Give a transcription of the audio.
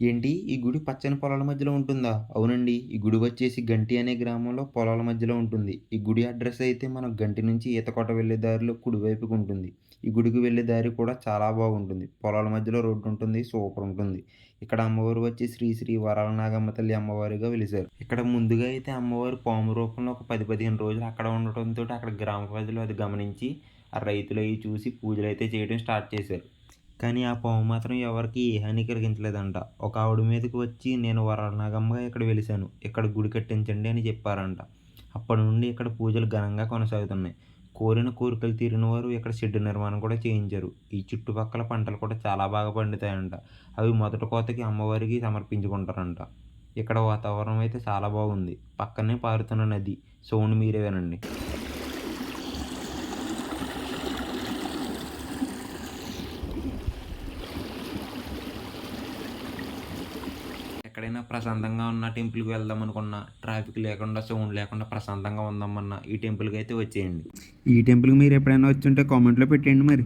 ఏంటి? ఈ గుడి పచ్చని పొలాల మధ్యలో ఉంటుందా? అవునండి. ఈ గుడి వచ్చేసి గంటి అనే గ్రామంలో పొలాల మధ్యలో ఉంటుంది. ఈ గుడి అడ్రస్ అయితే మనం గంటి నుంచి ఈతకోట వెళ్ళే దారిలో కుడివైపుకి ఉంటుంది. ఈ గుడికి వెళ్ళే దారి కూడా చాలా బాగుంటుంది. పొలాల మధ్యలో రోడ్డు ఉంటుంది. సూపర్ ఉంటుంది. ఇక్కడ అమ్మవారు వచ్చి శ్రీ శ్రీ వరాల నాగమ్మ తల్లి అమ్మవారిగా వెలిశారు. ఇక్కడ ముందుగా అయితే అమ్మవారు పాము రూపంలో ఒక పది పదిహేను రోజులు అక్కడ ఉండటంతో అక్కడ గ్రామ ప్రజలు అది గమనించి ఆ రైతులు అవి చూసి పూజలు అయితే చేయడం స్టార్ట్ చేశారు. కానీ ఆ పాము మాత్రం ఎవరికి ఏ హాని కలిగించలేదంట. ఒక ఆవిడ మీదకి వచ్చి నేను వరనాగమ్మగా ఇక్కడ వెలిశాను. ఇక్కడ గుడి కట్టించండి అని చెప్పారంట. అప్పటి నుండి ఇక్కడ పూజలు ఘనంగా కొనసాగుతున్నాయి. కోరిన కోరికలు తీరిన వారు ఇక్కడ షెడ్ నిర్మాణం కూడా చేయించారు. ఈ చుట్టుపక్కల పంటలు కూడా చాలా బాగా పండుతాయంట. అవి మొదటి కోతకి అమ్మవారికి సమర్పించుకుంటారంట. ఇక్కడ వాతావరణం అయితే చాలా బాగుంది. పక్కనే పారుతున్న నది. సౌండ్ మీరే వినండి ఎక్కడైనా ప్రశాంతంగా ఉన్న టెంపుల్కి వెళ్దాం అనుకున్నా ట్రాఫిక్ లేకుండా సౌండ్ లేకుండా ప్రశాంతంగా ఉందామన్నా ఈ టెంపుల్కి అయితే వచ్చేయండి. ఈ టెంపుల్కి మీరు ఎప్పుడైనా వచ్చి ఉంటే కామెంట్లో పెట్టండి మరి.